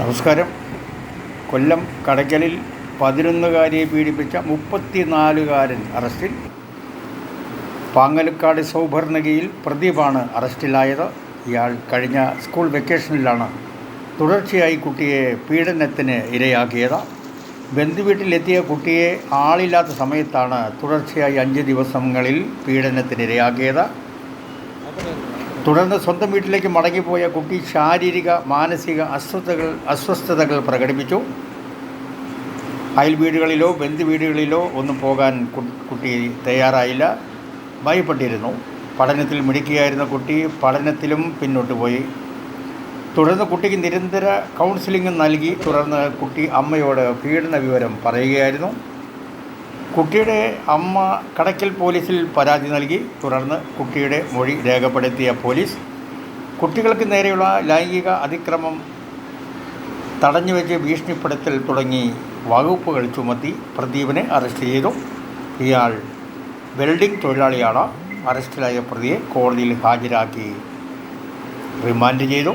നമസ്കാരം. കൊല്ലം കടയ്ക്കലിൽ പതിനൊന്നുകാരിയെ പീഡിപ്പിച്ച മുപ്പത്തിനാലുകാരൻ അറസ്റ്റിൽ. പാങ്ങലക്കാട് സൗഭർണകിയിൽ പ്രദീപാണ് അറസ്റ്റിലായത്. ഇയാൾ കഴിഞ്ഞ സ്കൂൾ വെക്കേഷനിലാണ് തുടർച്ചയായി കുട്ടിയെ പീഡനത്തിന് ഇരയാക്കിയത്. ബന്ധുവീട്ടിലെത്തിയ കുട്ടിയെ ആളില്ലാത്ത സമയത്താണ് തുടർച്ചയായി അഞ്ച് ദിവസങ്ങളിൽ പീഡനത്തിന് ഇരയാക്കിയത്. തുടർന്ന് സ്വന്തം വീട്ടിലേക്ക് മടങ്ങിപ്പോയ കുട്ടി ശാരീരിക മാനസിക അസ്വസ്ഥതകൾ അസ്വസ്ഥതകൾ പ്രകടിപ്പിച്ചു. അയൽ വീടുകളിലോ ബന്ധു വീടുകളിലോ ഒന്നും പോകാൻ കുട്ടി തയ്യാറായില്ല. ഭയപ്പെട്ടിരുന്നു. പഠനത്തിൽ മിടുക്കിയായിരുന്ന കുട്ടി പഠനത്തിലും പിന്നോട്ട് പോയി. തുടർന്ന് കുട്ടിക്ക് നിരന്തര കൗൺസിലിംഗ് നൽകി. തുടർന്ന് കുട്ടി അമ്മയോട് പീഡന വിവരം പറയുകയായിരുന്നു. കുട്ടിയുടെ അമ്മ കടയ്ക്കൽ പോലീസിൽ പരാതി നൽകി. തുടർന്ന് കുട്ടിയുടെ മൊഴി രേഖപ്പെടുത്തിയ പോലീസ് കുട്ടികൾക്ക് നേരെയുള്ള ലൈംഗിക അതിക്രമം തടഞ്ഞുവെച്ച് ഭീഷണിപ്പെടുത്തൽ തുടങ്ങി വകുപ്പുകൾ ചുമത്തി പ്രദീപിനെ അറസ്റ്റ് ചെയ്തു. ഇയാൾ വെൽഡിംഗ് തൊഴിലാളിയാണ്. അറസ്റ്റിലായ പ്രതിയെ കോടതിയിൽ ഹാജരാക്കി റിമാൻഡ് ചെയ്തു.